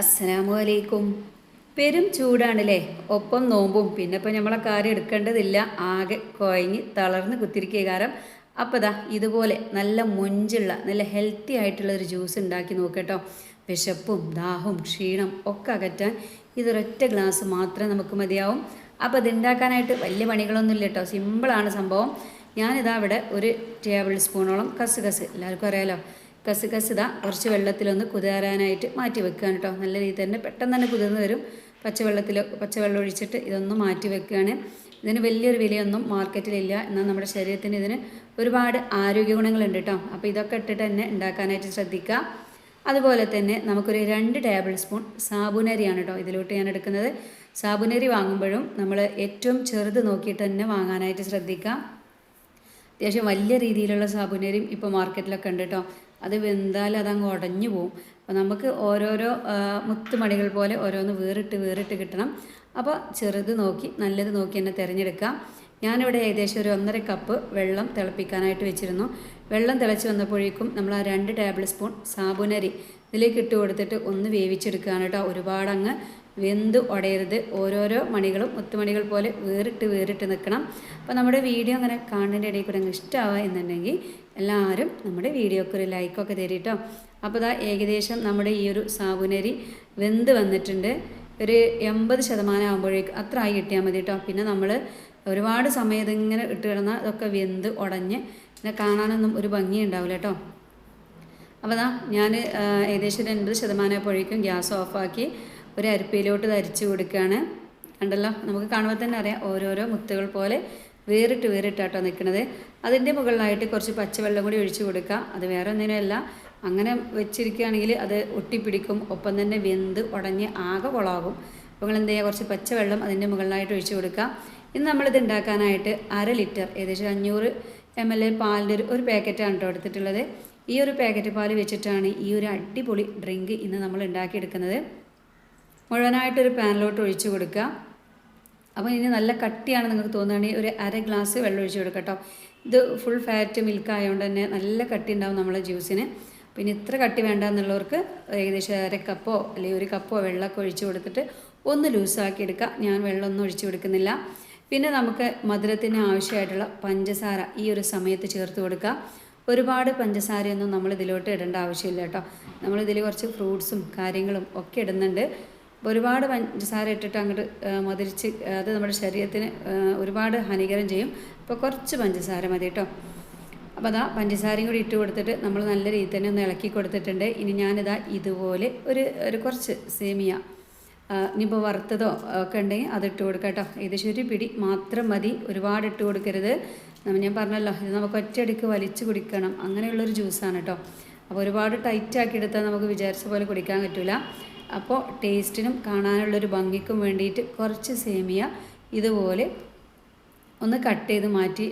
അസ്സലാമു അലൈക്കും പെരും ചൂടാണല്ലേ? ഒപ്പം നോമ്പും. പിന്നെ ഇപ്പം നമ്മളെ കാര്യം എടുക്കേണ്ടതില്ല. ആകെ കുഴങ്ങി തളർന്ന് കുത്തിരിക്കുക കാരണം അപ്പോൾ ദാ ഇതുപോലെ നല്ല മൊഞ്ചുള്ള നല്ല ഹെൽത്തി ആയിട്ടുള്ള ഒരു ജ്യൂസ് ഉണ്ടാക്കി നോക്കട്ടോ. വിശപ്പും ദാഹവും ക്ഷീണം ഒക്കെ അകറ്റാൻ ഇതൊരൊറ്റ ഗ്ലാസ് മാത്രമേ നമുക്ക് മതിയാവും. അപ്പോൾ ഇത് ഉണ്ടാക്കാനായിട്ട് വലിയ പണികളൊന്നും ഇല്ല കേട്ടോ. സിമ്പിളാണ് സംഭവം. ഞാനിതാ ഇവിടെ ഒരു ടേബിൾ സ്പൂണോളം കസ് കസ് എല്ലാവർക്കും അറിയാലോ? കസുകസ് കുറച്ച് വെള്ളത്തിലൊന്ന് കുതിരാനായിട്ട് മാറ്റി വെക്കുകയാണ് കേട്ടോ. നല്ല രീതിയിൽ തന്നെ പെട്ടെന്ന് തന്നെ കുതിർന്ന് വരും. പച്ചവെള്ളത്തിൽ പച്ചവെള്ളം ഒഴിച്ചിട്ട് ഇതൊന്ന് മാറ്റി വെക്കുകയാണ് ഇതിന് വലിയൊരു വിലയൊന്നും മാർക്കറ്റിലില്ല. എന്നാൽ നമ്മുടെ ശരീരത്തിന് ഇതിന് ഒരുപാട് ആരോഗ്യ ഗുണങ്ങളുണ്ട് കേട്ടോ. അപ്പോൾ ഇതൊക്കെ ഇട്ടിട്ട് തന്നെ ഉണ്ടാക്കാനായിട്ട് ശ്രദ്ധിക്കുക. അതുപോലെ തന്നെ നമുക്കൊരു രണ്ട് ടേബിൾ സ്പൂൺ സാബുനരിയാണ് കേട്ടോ ഇതിലോട്ട് ഞാൻ എടുക്കുന്നത്. സാബുനരി വാങ്ങുമ്പോഴും നമ്മൾ ഏറ്റവും ചെറുത് നോക്കിയിട്ട് തന്നെ വാങ്ങാനായിട്ട് ശ്രദ്ധിക്കുക. അത്യാവശ്യം വലിയ രീതിയിലുള്ള സാബുനരിയും ഇപ്പോൾ മാർക്കറ്റിലൊക്കെ ഉണ്ട് കേട്ടോ അത് വെന്താൽ അതങ്ങ് ഉടഞ്ഞു പോവും. അപ്പോൾ നമുക്ക് ഓരോരോ മുത്തുമണികൾ പോലെ ഓരോന്ന് വേറിട്ട് വേറിട്ട് കിട്ടണം. അപ്പോൾ ചെറുത് നോക്കി നല്ലത് നോക്കി തന്നെ തിരഞ്ഞെടുക്കാം. ഞാനിവിടെ ഏകദേശം ഒരു ഒന്നര കപ്പ് വെള്ളം തിളപ്പിക്കാനായിട്ട് വെച്ചിരുന്നു. വെള്ളം തിളച്ച് വന്നപ്പോഴേക്കും നമ്മൾ ആ രണ്ട് ടേബിൾ സ്പൂൺ സാബുനരി ഇതിലേക്ക് ഇട്ട് കൊടുത്തിട്ട് ഒന്ന് വേവിച്ചെടുക്കുകയാണ് കേട്ടോ ഒരുപാടങ്ങ് വെന്ത് ഉടയരുത് ഓരോരോ മണികളും മുത്തുമണികൾ പോലെ വേറിട്ട് വേറിട്ട് നിൽക്കണം. അപ്പോൾ നമ്മുടെ വീഡിയോ അങ്ങനെ കാണുന്നതിന്റെ ഇടയിൽ കൂടെ അങ്ങ് ഇഷ്ടമാവുക എന്നുണ്ടെങ്കിൽ എല്ലാവരും നമ്മുടെ വീഡിയോക്ക് ഒരു ലൈക്കൊക്കെ തരിട്ടോ അപ്പോൾ ഇതാ ഏകദേശം നമ്മുടെ ഈ ഒരു സാബുനരി വെന്ത് വന്നിട്ടുണ്ട്. ഒരു എൺപത് ശതമാനം ആകുമ്പോഴേക്കും അത്ര ആയി കിട്ടിയാൽ മതി കേട്ടോ. പിന്നെ നമ്മൾ ഒരുപാട് സമയം ഇതിങ്ങനെ ഇട്ട് കിടന്നാൽ ഇതൊക്കെ വെന്ത് ഉടഞ്ഞ് പിന്നെ കാണാനൊന്നും ഒരു ഭംഗി ഉണ്ടാവില്ല കേട്ടോ. അപ്പോൾ ദാ ഞാൻ ഏകദേശം ഒരു എൺപത് ശതമാനം ആയപ്പോഴേക്കും ഗ്യാസ് ഓഫാക്കി ഒരു അരിപ്പയിലോട്ട് തരിച്ചു കൊടുക്കുകയാണ്. കണ്ടല്ലോ? നമുക്ക് കാണുമ്പോൾ തന്നെ അറിയാം ഓരോരോ മുത്തുകൾ പോലെ വേറിട്ട് വേറിട്ടാട്ടോ നിൽക്കുന്നത്. അതിന്റെ മുകളിലായിട്ട് കുറച്ച് പച്ചവെള്ളം കൂടി ഒഴിച്ചു കൊടുക്കുക അത് വേറെ ഒന്നിനല്ല അങ്ങനെ വെച്ചിരിക്കുകയാണെങ്കിൽ അത് ഒട്ടിപ്പിടിക്കും. ഒപ്പം തന്നെ വെന്ത് ഉടഞ്ഞ് ആകെ കുളമാകും. അപ്പോൾ നിങ്ങൾ എന്ത് ചെയ്യുക? കുറച്ച് പച്ചവെള്ളം അതിന്റെ മുകളിലായിട്ട് ഒഴിച്ചു കൊടുക്കുക. ഇന്ന് നമ്മളിത് ഉണ്ടാക്കാനായിട്ട് അര ലിറ്റർ ഏകദേശം അഞ്ഞൂറ് എം എൽ എ പാലിന്റെ ഒരു ഒരു പാക്കറ്റാണ് കേട്ടോ എടുത്തിട്ടുള്ളത്. ഈ ഒരു പാക്കറ്റ് പാൽ വെച്ചിട്ടാണ് ഈ ഒരു അടിപൊളി ഡ്രിങ്ക് ഇന്ന് നമ്മൾ ഉണ്ടാക്കിയെടുക്കുന്നത്. മുഴുവനായിട്ടൊരു പാനിലോട്ട് ഒഴിച്ചു കൊടുക്കുക. അപ്പോൾ ഇനി നല്ല കട്ടിയാണ് നിങ്ങൾക്ക് തോന്നുകയാണെങ്കിൽ ഒരു അര ഗ്ലാസ് വെള്ളം ഒഴിച്ച് കൊടുക്കുക കേട്ടോ. ഇത് ഫുൾ ഫാറ്റ് മിൽക്ക് ആയതുകൊണ്ട് തന്നെ നല്ല കട്ടി ഉണ്ടാവും നമ്മളെ ജ്യൂസിന് പിന്നെ ഇത്ര കട്ടി വേണ്ട എന്നുള്ളവർക്ക് ഏകദേശം അര കപ്പോ അല്ലെങ്കിൽ ഒരു കപ്പോ വെള്ളമൊക്കെ ഒഴിച്ച് കൊടുത്തിട്ട് ഒന്ന് ലൂസാക്കി എടുക്കുക. ഞാൻ വെള്ളമൊന്നും ഒഴിച്ചു കൊടുക്കുന്നില്ല. പിന്നെ നമുക്ക് മധുരത്തിന് ആവശ്യമായിട്ടുള്ള പഞ്ചസാര ഈ ഒരു സമയത്ത് ചേർത്ത് കൊടുക്കുക. ഒരുപാട് പഞ്ചസാരയൊന്നും നമ്മൾ ഇതിലോട്ട് ഇടേണ്ട ആവശ്യമില്ല കേട്ടോ. നമ്മളിതിൽ കുറച്ച് ഫ്രൂട്ട്സും കാര്യങ്ങളും ഒക്കെ ഇടുന്നുണ്ട്. ഒരുപാട് പഞ്ചസാര ഇട്ടിട്ട് അങ്ങോട്ട് മധുരിച്ച് അത് നമ്മുടെ ശരീരത്തിന് ഒരുപാട് ഹാനികരം ചെയ്യും. അപ്പോൾ കുറച്ച് പഞ്ചസാര മതി കേട്ടോ അപ്പോൾ അതാ പഞ്ചസാരയും കൂടി ഇട്ട് കൊടുത്തിട്ട് നമ്മൾ നല്ല രീതിയിൽ തന്നെ ഒന്ന് ഇളക്കി കൊടുത്തിട്ടുണ്ട്. ഇനി ഞാനിതാ ഇതുപോലെ ഒരു ഒരു കുറച്ച് സേമിയ ഇനിയിപ്പോൾ വറുത്തതോ ഒക്കെ ഉണ്ടെങ്കിൽ അത് ഇട്ട് കൊടുക്കാം കേട്ടോ ഏകദേശം ഒരു പിടി മാത്രം മതി. ഒരുപാട് ഇട്ട് കൊടുക്കരുത്. ഞാൻ പറഞ്ഞല്ലോ ഇത് നമുക്ക് ഒറ്റയടിക്ക് വലിച്ച് കുടിക്കണം. അങ്ങനെയുള്ളൊരു ജ്യൂസാണ് കേട്ടോ അപ്പോൾ ഒരുപാട് ടൈറ്റ് ആക്കി എടുത്താൽ നമുക്ക് വിചാരിച്ച പോലെ കുടിക്കാൻ പറ്റില്ല അപ്പോൾ ടേസ്റ്റിനും കാണാനുള്ളൊരു ഭംഗിക്കും വേണ്ടിയിട്ട് കുറച്ച് സേമിയ ഇതുപോലെ ഒന്ന് കട്ട് ചെയ്ത് മാറ്റി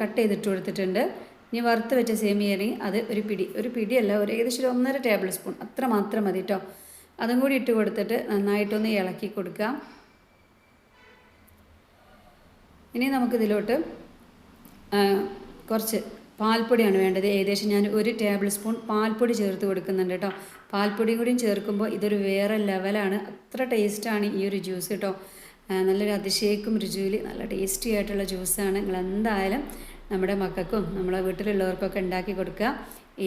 കട്ട് ചെയ്തിട്ട് കൊടുത്തിട്ടുണ്ട്. ഇനി വറുത്ത് വെച്ച സേമിയ അല്ലെങ്കിൽ അത് ഒരു പിടി ഒരു പിടിയല്ല ഒരു ഏകദേശം ഒരു ഒന്നര ടേബിൾ സ്പൂൺ അത്ര മാത്രം മതി കേട്ടോ അതും കൂടി ഇട്ട് കൊടുത്തിട്ട് നന്നായിട്ടൊന്ന് ഇളക്കി കൊടുക്കുക ഇനി നമുക്കിതിലോട്ട് കുറച്ച് പാൽപ്പൊടിയാണ് വേണ്ടത്. ഏകദേശം ഞാൻ ഒരു ടേബിൾ സ്പൂൺ പാൽപ്പൊടി ചേർത്ത് കൊടുക്കുന്നുണ്ട് കേട്ടോ പാൽപ്പൊടിയും കൂടിയും ചേർക്കുമ്പോൾ ഇതൊരു വേറെ ലെവലാണ്. അത്ര ടേസ്റ്റാണ് ഈ ഒരു ജ്യൂസ് കേട്ടോ. നല്ലൊരു അതിശയക്കും രുചിയിൽ നല്ല ടേസ്റ്റി ആയിട്ടുള്ള ജ്യൂസാണ്. നിങ്ങൾ എന്തായാലും നമ്മുടെ മക്കൾക്കും നമ്മുടെ വീട്ടിലുള്ളവർക്കൊക്കെ ഉണ്ടാക്കി കൊടുക്കുക.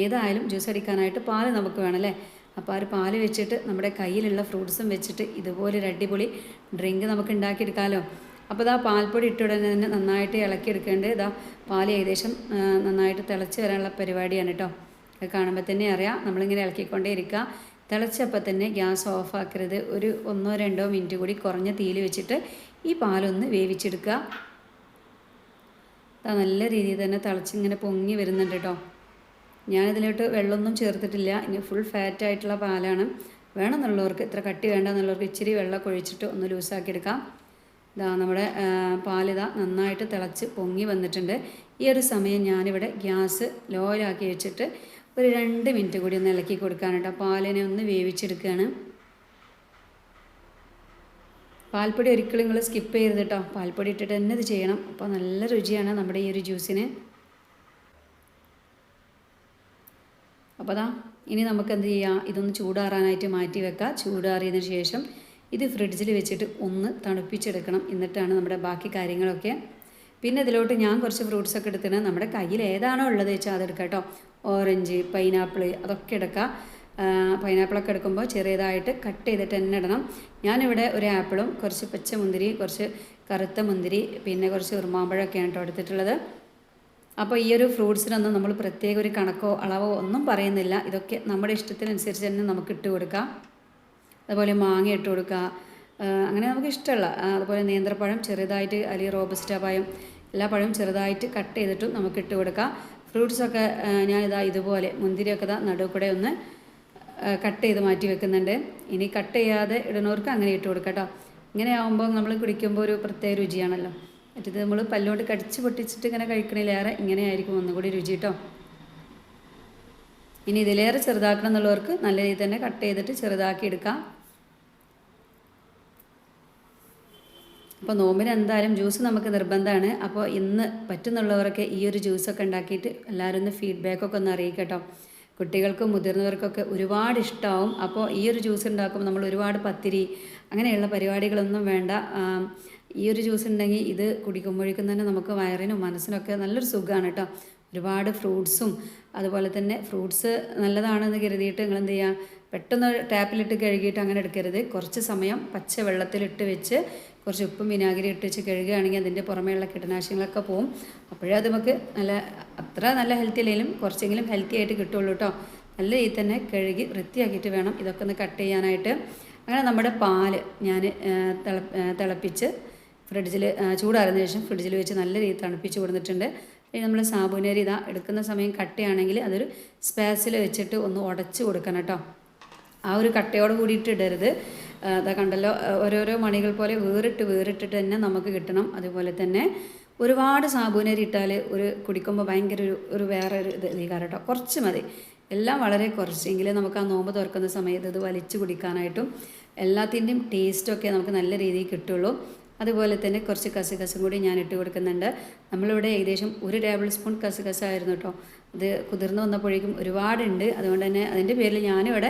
ഏതായാലും ജ്യൂസ് അടിക്കാനായിട്ട് പാൽ നമുക്ക് വേണം അല്ലേ? അപ്പോൾ ആ ഒരു പാൽ വെച്ചിട്ട് നമ്മുടെ കയ്യിലുള്ള ഫ്രൂട്ട്സും വെച്ചിട്ട് ഇതുപോലൊരു അടിപൊളി ഡ്രിങ്ക് നമുക്ക് ഉണ്ടാക്കിയെടുക്കാമല്ലോ അപ്പോൾ ഇതാ പാൽപ്പൊടി ഇട്ടുടനെ തന്നെ നന്നായിട്ട് ഇളക്കിയെടുക്കേണ്ടത്. ഇതാ പാൽ ഏകദേശം നന്നായിട്ട് തിളച്ച് വരാനുള്ള പരിപാടിയാണ് കേട്ടോ. അത് കാണുമ്പോൾ തന്നെ അറിയാം. നമ്മളിങ്ങനെ ഇളക്കിക്കൊണ്ടേ ഇരിക്കുക തിളച്ചപ്പോൾ തന്നെ ഗ്യാസ് ഓഫ് ആക്കരുത് ഒരു ഒന്നോ രണ്ടോ മിനിറ്റ് കൂടി കുറഞ്ഞ തീയിൽ വെച്ചിട്ട് ഈ പാലൊന്ന് വേവിച്ചെടുക്കുക. അത് നല്ല രീതിയിൽ തന്നെ തിളച്ചിങ്ങനെ പൊങ്ങി വരുന്നുണ്ട് കേട്ടോ. ഞാനിതിലോട്ട് വെള്ളമൊന്നും ചേർത്തിട്ടില്ല. ഇനി ഫുൾ ഫാറ്റ് ആയിട്ടുള്ള പാലാണ്. വേണമെന്നുള്ളവർക്ക് ഇത്ര കട്ടി വേണ്ടെന്നുള്ളവർക്ക് ഇച്ചിരി വെള്ളം ഒഴിച്ചിട്ട് ഒന്ന് ലൂസാക്കി എടുക്കാം. ഇതാ നമ്മുടെ പാലിതാ നന്നായിട്ട് തിളച്ച് പൊങ്ങി വന്നിട്ടുണ്ട്. ഈ ഒരു സമയം ഞാനിവിടെ ഗ്യാസ് ലോയിലാക്കി വെച്ചിട്ട് ഒരു രണ്ട് മിനിറ്റ് കൂടി ഒന്ന് ഇളക്കി കൊടുക്കാൻ കേട്ടോ. പാലിനെ ഒന്ന് വേവിച്ചെടുക്കുകയാണ്. പാൽപ്പൊടി ഒരിക്കലും നിങ്ങൾ സ്കിപ്പ് ചെയ്യരുത് കേട്ടോ. പാൽപ്പൊടി ഇട്ടിട്ട് തന്നെ ഇത് ചെയ്യണം. അപ്പോൾ നല്ല രുചിയാണ് നമ്മുടെ ഈ ഒരു ജ്യൂസിന്. അപ്പോൾ അതാ ഇനി നമുക്ക് എന്ത് ചെയ്യാം? ഇതൊന്ന് ചൂടാറാനായിട്ട് മാറ്റി വെക്കാം. ചൂടാറിയതിന് ശേഷം ഇത് ഫ്രിഡ്ജിൽ വെച്ചിട്ട് ഒന്ന് തണുപ്പിച്ചെടുക്കണം. എന്നിട്ടാണ് നമ്മുടെ ബാക്കി കാര്യങ്ങളൊക്കെ പിന്നെ ഇതിലോട്ട് ഞാൻ കുറച്ച് ഫ്രൂട്ട്സ് ഒക്കെ എടുത്തിട്ട് നമ്മുടെ കയ്യിൽ ഏതാണോ ഉള്ളത് വെച്ചാൽ അതെടുക്കാം കേട്ടോ. ഓറഞ്ച് പൈനാപ്പിൾ അതൊക്കെ എടുക്കാം. പൈനാപ്പിളൊക്കെ എടുക്കുമ്പോൾ ചെറിയതായിട്ട് കട്ട് ചെയ്തിട്ട് തന്നെ ഇടണം. ഞാനിവിടെ ഒരു ആപ്പിളും കുറച്ച് പച്ച മുന്തിരി കുറച്ച് കറുത്ത മുന്തിരി പിന്നെ കുറച്ച് ഉറുമാമ്പഴമൊക്കെയാണ് കേട്ടോ എടുത്തിട്ടുള്ളത്. അപ്പോൾ ഈ ഒരു ഫ്രൂട്ട്സിനൊന്നും നമ്മൾ പ്രത്യേക ഒരു കണക്കോ അളവോ ഒന്നും പറയുന്നില്ല. ഇതൊക്കെ നമ്മുടെ ഇഷ്ടത്തിനനുസരിച്ച് തന്നെ നമുക്ക് ഇട്ട് കൊടുക്കാം. അതുപോലെ മാങ്ങ ഇട്ട് കൊടുക്കുക അങ്ങനെ നമുക്ക് ഇഷ്ടമുള്ള അതുപോലെ നേന്ത്രപ്പഴം ചെറുതായിട്ട് അല്ലെങ്കിൽ റോബസ്റ്റ പഴം എല്ലാ പഴവും ചെറുതായിട്ട് കട്ട് ചെയ്തിട്ടും നമുക്ക് ഇട്ട് കൊടുക്കാം. ഫ്രൂട്ട്സൊക്കെ ഞാൻ ഇതാ ഇതുപോലെ മുന്തിരിയൊക്കെ ഇതാ നടുവ് കൂടെ ഒന്ന് കട്ട് ചെയ്ത് മാറ്റി വെക്കുന്നുണ്ട്. ഇനി കട്ട് ചെയ്യാതെ ഇടുന്നവർക്ക് അങ്ങനെ ഇട്ട് കൊടുക്കാം കേട്ടോ. ഇങ്ങനെ ആകുമ്പോൾ നമ്മൾ കുടിക്കുമ്പോൾ ഒരു പ്രത്യേക രുചിയാണല്ലോ. മറ്റേത് നമ്മൾ പല്ലുകൊണ്ട് കടിച്ച് പൊട്ടിച്ചിട്ട് ഇങ്ങനെ കഴിക്കണേലേറെ ഇങ്ങനെ ആയിരിക്കും ഒന്നുകൂടി രുചി കേട്ടോ. ഇനി ഇതിലേറെ ചെറുതാക്കണം എന്നുള്ളവർക്ക് നല്ല രീതിയിൽ തന്നെ കട്ട് ചെയ്തിട്ട് ചെറുതാക്കി എടുക്കാം. അപ്പോൾ നോമ്പിന് എന്തായാലും ജ്യൂസ് നമുക്ക് നിർബന്ധമാണ്. അപ്പോൾ ഇന്ന് പറ്റുന്നുള്ളവരൊക്കെ ഈ ഒരു ജ്യൂസൊക്കെ ഉണ്ടാക്കിയിട്ട് എല്ലാവരും ഒന്ന് ഫീഡ്ബാക്കൊക്കെ ഒന്ന് അറിയിക്കട്ടോ കുട്ടികൾക്കും മുതിർന്നവർക്കൊക്കെ ഒരുപാട് ഇഷ്ടമാവും അപ്പോൾ ഈ ഒരു ജ്യൂസ് ഉണ്ടാക്കുമ്പോൾ നമ്മൾ ഒരുപാട് പത്തിരി അങ്ങനെയുള്ള പരിപാടികളൊന്നും വേണ്ട. ഈ ഒരു ജ്യൂസ് ഉണ്ടെങ്കിൽ ഇത് കുടിക്കുമ്പോഴേക്കും തന്നെ നമുക്ക് വയറിനും മനസ്സിനൊക്കെ നല്ലൊരു സുഖമാണ് കേട്ടോ ഒരുപാട് ഫ്രൂട്ട്സും അതുപോലെ തന്നെ ഫ്രൂട്ട്സ് നല്ലതാണെന്ന് കരുതിയിട്ട് നിങ്ങൾ എന്ത് ചെയ്യുക പെട്ടെന്ന് ടാപ്പിലിട്ട് കഴുകിയിട്ട് അങ്ങനെ എടുക്കരുത്. കുറച്ച് സമയം പച്ച വെള്ളത്തിലിട്ട് വെച്ച് കുറച്ച് ഉപ്പും വിനാഗിരി ഇട്ട് വെച്ച് കഴുകുകയാണെങ്കിൽ അതിന്റെ പുറമേയുള്ള കീടനാശിനികളൊക്കെ പോവും. അപ്പോഴേ അത് നമുക്ക് നല്ല അത്ര നല്ല ഹെൽത്തി ഇല്ലെങ്കിലും കുറച്ചെങ്കിലും ഹെൽത്തി ആയിട്ട് കിട്ടുള്ളൂ കേട്ടോ. നല്ല രീതിയിൽ തന്നെ കഴുകി വൃത്തിയാക്കിയിട്ട് വേണം ഇതൊക്കെ ഒന്ന് കട്ട് ചെയ്യാനായിട്ട്. അങ്ങനെ നമ്മുടെ പാൽ ഞാൻ തിളപ്പിച്ച് ഫ്രിഡ്ജിൽ ചൂടാറിയതിനു ശേഷം ഫ്രിഡ്ജിൽ വെച്ച് നല്ല രീതിയിൽ തണുപ്പിച്ച് കൊടുത്തിട്ടുണ്ട്. ഇനി നമ്മൾ സാബുനരി ഇതാ എടുക്കുന്ന സമയം കട്ടയാണെങ്കിൽ അതൊരു സ്പേസിൽ വെച്ചിട്ട് ഒന്ന് ഉടച്ച് കൊടുക്കണം കേട്ടോ. ആ ഒരു കട്ടയോട് കൂടിയിട്ട് ഇടരുത്. അതാ കണ്ടല്ലോ ഓരോരോ മണികൾ പോലെ വേറിട്ട് വേറിട്ടിട്ട് തന്നെ നമുക്ക് കിട്ടണം. അതുപോലെ തന്നെ ഒരുപാട് സാബൂനരി ഇട്ടാൽ ഒരു കുടിക്കുമ്പോൾ ഭയങ്കര ഒരു ഒരു വേറെ ഒരു ഇത് കേട്ടോ. കുറച്ച് മതി. എല്ലാം വളരെ കുറച്ചെങ്കിലും നമുക്ക് ആ നോമ്പ് തുറക്കുന്ന സമയത്ത് ഇത് വലിച്ചു കുടിക്കാനായിട്ടും എല്ലാത്തിന്റെയും ടേസ്റ്റൊക്കെ നമുക്ക് നല്ല രീതിയിൽ കിട്ടുള്ളൂ. അതുപോലെ തന്നെ കുറച്ച് കസുകസും കൂടി ഞാൻ ഇട്ട് കൊടുക്കുന്നുണ്ട്. നമ്മളിവിടെ ഏകദേശം ഒരു ടേബിൾ സ്പൂൺ കസുകസായിരുന്നു കേട്ടോ. അത് കുതിർന്ന് വന്നപ്പോഴേക്കും ഒരുപാടുണ്ട്. അതുകൊണ്ട് തന്നെ അതിന്റെ പേരിൽ ഞാനിവിടെ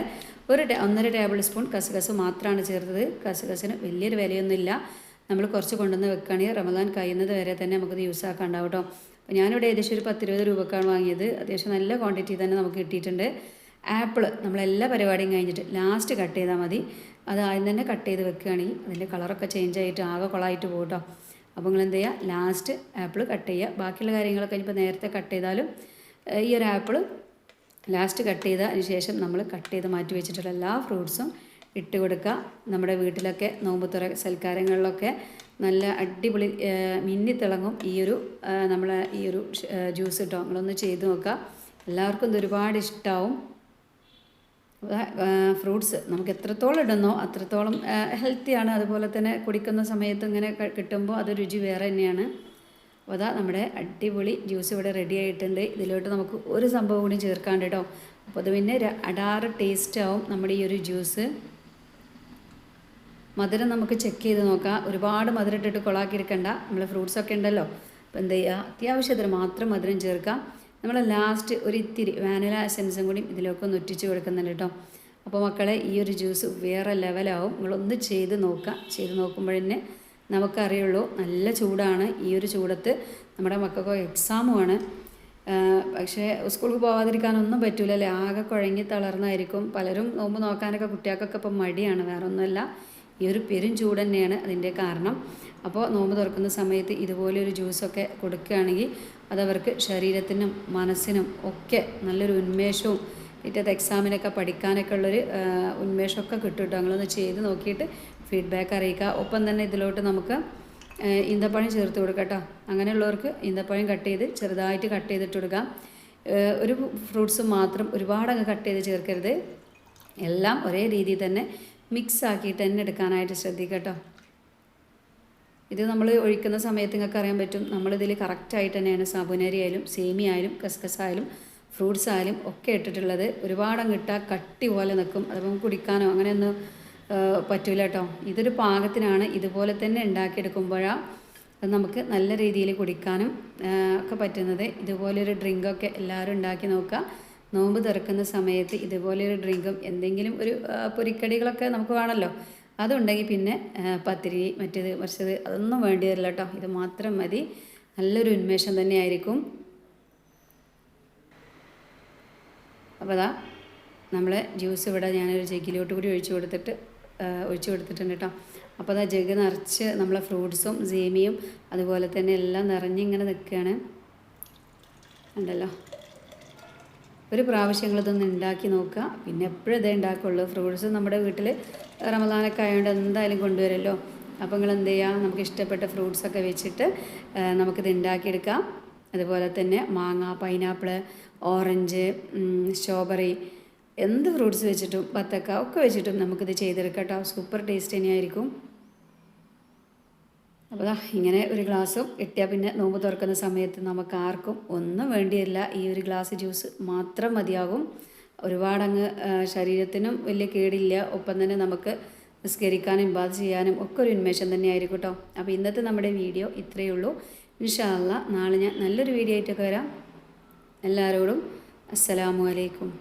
ഒരു ഒന്നര ടേബിൾ സ്പൂൺ കസുകസ് മാത്രമാണ് ചേർത്തത്. കസുകസിന് വലിയൊരു വിലയൊന്നുമില്ല. നമ്മൾ കുറച്ച് കൊണ്ടുവന്ന് വെക്കുകയാണെങ്കിൽ റമദാൻ കഴിയുന്നത് വരെ തന്നെ നമുക്കത് യൂസ് ആക്കാണ്ടാവും കേട്ടോ അപ്പോൾ ഞാനിവിടെ ഏകദേശം ഒരു പത്തിരുപത് രൂപക്കാണ് വാങ്ങിയത്. അത്യാവശ്യം നല്ല ക്വാണ്ടിറ്റി തന്നെ നമുക്ക് കിട്ടിയിട്ടുണ്ട്. ആപ്പിൾ നമ്മളെല്ലാ പരിപാടിയും കഴിഞ്ഞിട്ട് ലാസ്റ്റ് കട്ട് ചെയ്താൽ മതി. അത് ആദ്യം തന്നെ കട്ട് ചെയ്ത് വെക്കുകയാണെങ്കിൽ അതിന്റെ കളറൊക്കെ ചേഞ്ച് ആയിട്ട് ആകെ കൊളായിട്ട് പോകും കേട്ടോ അപ്പോൾ നിങ്ങൾ എന്ത് ചെയ്യുക ലാസ്റ്റ് ആപ്പിൾ കട്ട് ചെയ്യുക. ബാക്കിയുള്ള കാര്യങ്ങളൊക്കെ ഇനിയിപ്പോൾ നേരത്തെ കട്ട് ചെയ്താലും ഈ ഒരു ആപ്പിൾ ലാസ്റ്റ് കട്ട് ചെയ്ത ശേഷം നമ്മൾ കട്ട് ചെയ്ത് മാറ്റി വെച്ചിട്ടുള്ള എല്ലാ ഫ്രൂട്ട്സും ഇട്ട് കൊടുക്കുക. നമ്മുടെ വീട്ടിലൊക്കെ നോമ്പുത്തുറ സൽക്കാരങ്ങളിലൊക്കെ നല്ല അടിപൊളി മിന്നി മിന്നിത്തിളങ്ങും ഈ ഒരു നമ്മൾ ഈ ഒരു ജ്യൂസ് കേട്ടോ നിങ്ങളൊന്ന് ചെയ്ത് നോക്കുക. എല്ലാവർക്കും ഇത് ഒരുപാട് ഇഷ്ടമാവും ഫ്രൂട്ട്സ് നമുക്ക് എത്രത്തോളം ഇടുന്നോ അത്രത്തോളം ഹെൽത്തിയാണ് അതുപോലെ തന്നെ കുടിക്കുന്ന സമയത്ത് ഇങ്ങനെ കിട്ടുമ്പോൾ അത് രുചി വേറെ തന്നെയാണ്. അപ്പോൾ അതാ നമ്മുടെ അടിപൊളി ജ്യൂസ് ഇവിടെ റെഡി ആയിട്ടുണ്ട്. ഇതിലോട്ട് നമുക്ക് ഒരു സംഭവം കൂടി ചേർക്കാണ്ട് കേട്ടോ അപ്പോൾ അത് പിന്നെ അടാറ് ടേസ്റ്റ് ആവും നമ്മുടെ ഈ ഒരു ജ്യൂസ് മധുരം നമുക്ക് ചെക്ക് ചെയ്ത് നോക്കാം. ഒരുപാട് മധുരം ഇട്ടിട്ട് കൊളാക്കി എടുക്കണ്ട നമ്മൾ ഫ്രൂട്ട്സൊക്കെ ഉണ്ടല്ലോ. അപ്പോൾ എന്ത് ചെയ്യുക അത്യാവശ്യത്തിന് മാത്രം മധുരം ചേർക്കാം. നമ്മൾ ലാസ്റ്റ് ഒരു ഇത്തിരി വാനില എസൻസും കൂടി ഇതിലൊക്കെ ഒന്ന് ഒറ്റിച്ച് കൊടുക്കുന്നുണ്ട് കേട്ടോ അപ്പോൾ മക്കളെ ഈ ഒരു ജ്യൂസ് വേറെ ലെവലാവും നിങ്ങളൊന്ന് ചെയ്ത് നോക്കുക ചെയ്ത് നോക്കുമ്പോഴന്നെ നമുക്കറിയുള്ളൂ. നല്ല ചൂടാണ്. ഈ ഒരു ചൂടത്ത് നമ്മുടെ മക്കൾക്ക് എക്സാമുമാണ് പക്ഷേ സ്കൂളിൽ പോകാതിരിക്കാനൊന്നും പറ്റൂല അല്ലേ ആകെ കുഴങ്ങി തളർന്നായിരിക്കും. പലരും നോമ്പ് നോക്കാനൊക്കെ കുട്ടികൾക്കൊക്കെ ഇപ്പം മടിയാണ്. വേറെ ഒന്നുമല്ല ഈ ഒരു പെരും ചൂട് തന്നെയാണ് അതിന്റെ കാരണം. അപ്പോൾ നോമ്പ് തുറക്കുന്ന സമയത്ത് ഇതുപോലൊരു ജ്യൂസൊക്കെ കൊടുക്കുകയാണെങ്കിൽ അതവർക്ക് ശരീരത്തിനും മനസ്സിനും ഒക്കെ നല്ലൊരു ഉന്മേഷവും പിറ്റേത്തെ എക്സാമിനൊക്കെ പഠിക്കാനൊക്കെ ഉള്ളൊരു ഉന്മേഷമൊക്കെ കിട്ടും കേട്ടോ. നിങ്ങളൊന്ന് ചെയ്ത് നോക്കിയിട്ട് ഫീഡ്ബാക്ക് അറിയിക്കുക. ഒപ്പം തന്നെ ഇതിലോട്ട് നമുക്ക് ഈന്തപ്പഴം ചേർത്ത് കൊടുക്കാം കേട്ടോ. അങ്ങനെയുള്ളവർക്ക് ഈന്തപ്പഴം കട്ട് ചെയ്ത് ചെറുതായിട്ട് കട്ട് ചെയ്തിട്ട് കൊടുക്കാം. ഒരു ഫ്രൂട്ട്സ് മാത്രം ഒരുപാടങ്ങ് കട്ട് ചെയ്ത് ചേർക്കരുത്. എല്ലാം ഒരേ രീതിയിൽ തന്നെ മിക്സ് ആക്കിയിട്ട് തന്നെ എടുക്കാനായിട്ട് ശ്രദ്ധിക്കട്ടോ ഇത് നമ്മൾ ഒഴിക്കുന്ന സമയത്ത് നിങ്ങൾക്ക് അറിയാൻ പറ്റും നമ്മളിതിൽ കറക്റ്റായിട്ട് തന്നെയാണ് സാബുനരി ആയാലും സേമി ആയാലും കസ്കസ് ആയാലും ഫ്രൂട്ട്സ് ആയാലും ഒക്കെ ഇട്ടിട്ടുള്ളത്. ഒരുപാടങ്ങ് ഇട്ടാൽ കട്ടി പോലെ നിൽക്കും. അതിപ്പം കുടിക്കാനോ അങ്ങനെയൊന്നും പറ്റൂല കേട്ടോ ഇതൊരു പാകത്തിനാണ്. ഇതുപോലെ തന്നെ ഉണ്ടാക്കിയെടുക്കുമ്പോഴാണ് അത് നമുക്ക് നല്ല രീതിയിൽ കുടിക്കാനും ഒക്കെ പറ്റുന്നത്. ഇതുപോലൊരു ഡ്രിങ്കൊക്കെ എല്ലാവരും ഉണ്ടാക്കി നോക്കുക. നോമ്പ് തുറക്കുന്ന സമയത്ത് ഇതുപോലെ ഒരു ഡ്രിങ്കും എന്തെങ്കിലും ഒരു പൊരിക്കടികളൊക്കെ നമുക്ക് വേണമല്ലോ അതുണ്ടെങ്കിൽ പിന്നെ പത്തിരി മറ്റേത് മറിച്ചത് അതൊന്നും വേണ്ടി വരില്ല കേട്ടോ ഇത് മാത്രം മതി. നല്ലൊരു ഉന്മേഷം തന്നെയായിരിക്കും അപ്പോൾ അതാ നമ്മൾ ജ്യൂസ് ഇവിടെ ഞാനൊരു ചെക്കിലോട്ട് കൂടി ഒഴിച്ചു കൊടുത്തിട്ട് ഒഴിച്ചു കൊടുത്തിട്ടുണ്ട് കേട്ടോ അപ്പോൾ അതാ ജഗ് നിറച്ച് നമ്മളെ ഫ്രൂട്ട്സും സേമിയും അതുപോലെ തന്നെ എല്ലാം നിറഞ്ഞിങ്ങനെ നിൽക്കുകയാണ് ഉണ്ടല്ലോ ഒരു പ്രാവശ്യം നിങ്ങളിതൊന്ന് ഉണ്ടാക്കി നോക്കുക പിന്നെ എപ്പോഴും ഇതേ ഉണ്ടാക്കുള്ളൂ ഫ്രൂട്ട്സ് നമ്മുടെ വീട്ടിൽ റമദാനൊക്കെ ആയതുകൊണ്ട് എന്തായാലും കൊണ്ടുവരുമല്ലോ അപ്പോൾ നിങ്ങൾ എന്ത് ചെയ്യുക നമുക്ക് ഇഷ്ടപ്പെട്ട ഫ്രൂട്ട്സൊക്കെ വെച്ചിട്ട് നമുക്കിത് ഉണ്ടാക്കിയെടുക്കാം അതുപോലെ തന്നെ മാങ്ങ പൈനാപ്പിൾ ഓറഞ്ച് സ്ട്രോബെറി എന്ത് ഫ്രൂട്ട്സ് വെച്ചിട്ടും ബത്തക്ക ഒക്കെ വെച്ചിട്ടും നമുക്കിത് ചെയ്തെടുക്കാം സൂപ്പർ ടേസ്റ്റ് തന്നെയായിരിക്കും. അപ്പോൾ ദാ ഇങ്ങനെ ഒരു ഗ്ലാസ്സും കിട്ടിയാൽ പിന്നെ നോമ്പ് തുറക്കുന്ന സമയത്ത് നമുക്ക് ആർക്കും ഒന്നും വേണ്ടിയല്ല ഈ ഒരു ഗ്ലാസ് ജ്യൂസ് മാത്രം മതിയാകും. ഒരുപാടങ്ങ് ശരീരത്തിനും വലിയ കേടില്ല. ഒപ്പം തന്നെ നമുക്ക് നിസ്കരിക്കാനും ബാധ ചെയ്യാനും ഒക്കെ ഒരു ഉന്മേഷം തന്നെയായിരിക്കും കേട്ടോ. അപ്പോൾ ഇന്നത്തെ നമ്മുടെ വീഡിയോ ഇത്രയേ ഉള്ളൂ. ഇൻഷാല്ല നാളെ ഞാൻ നല്ലൊരു വീഡിയോ ആയിട്ടൊക്കെ വരാം. എല്ലാവരോടും അസ്സലാമു അലൈക്കും.